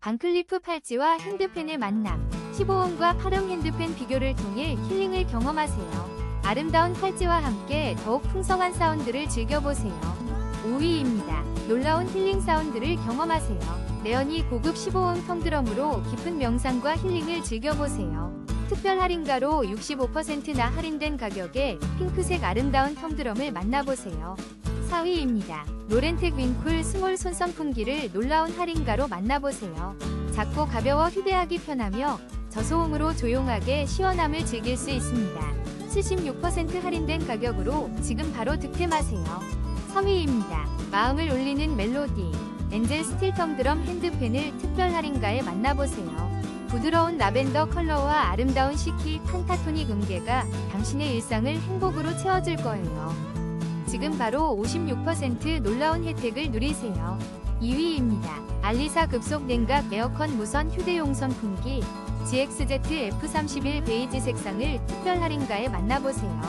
반클리프 팔찌와 핸드펜의 만남. 15홈과 8홈 핸드펜 비교를 통해 힐링을 경험하세요. 아름다운 팔찌와 함께 더욱 풍성한 사운드를 즐겨보세요. 5위입니다. 놀라운 힐링 사운드를 경험하세요. 레언이 고급 15홈 통드럼으로 깊은 명상과 힐링을 즐겨보세요. 특별 할인가로 65%나 할인된 가격에 핑크색 아름다운 통드럼을 만나보세요. 4위입니다. 노렌텍 윙쿨 스몰 손선풍기를 놀라운 할인가로 만나보세요. 작고 가벼워 휴대하기 편하며 저소음으로 조용하게 시원함을 즐길 수 있습니다. 76% 할인된 가격으로 지금 바로 득템하세요. 3위입니다. 마음을 울리는 멜로디 엔젤 스틸 텅드럼 핸드펜을 특별 할인가에 만나보세요. 부드러운 라벤더 컬러와 아름다운 시키 판타토닉 음계가 당신의 일상을 행복으로 채워줄 거예요. 지금 바로 56% 놀라운 혜택을 누리세요. 2위입니다. 알리사 급속 냉각 에어컨 무선 휴대용 선풍기 GXZ F31 베이지 색상을 특별 할인가에 만나보세요.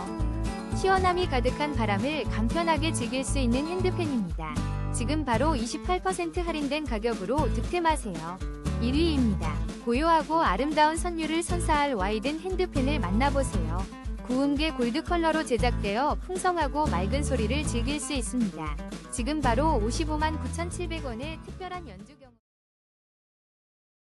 시원함이 가득한 바람을 간편하게 즐길 수 있는 핸드펜입니다. 지금 바로 28% 할인된 가격으로 득템하세요. 1위입니다. 고요하고 아름다운 선율을 선사할 와이든 핸드펜을 만나보세요. 구음계 골드 컬러로 제작되어 풍성하고 맑은 소리를 즐길 수 있습니다. 지금 바로 55만 9,700원의 특별한 연주 경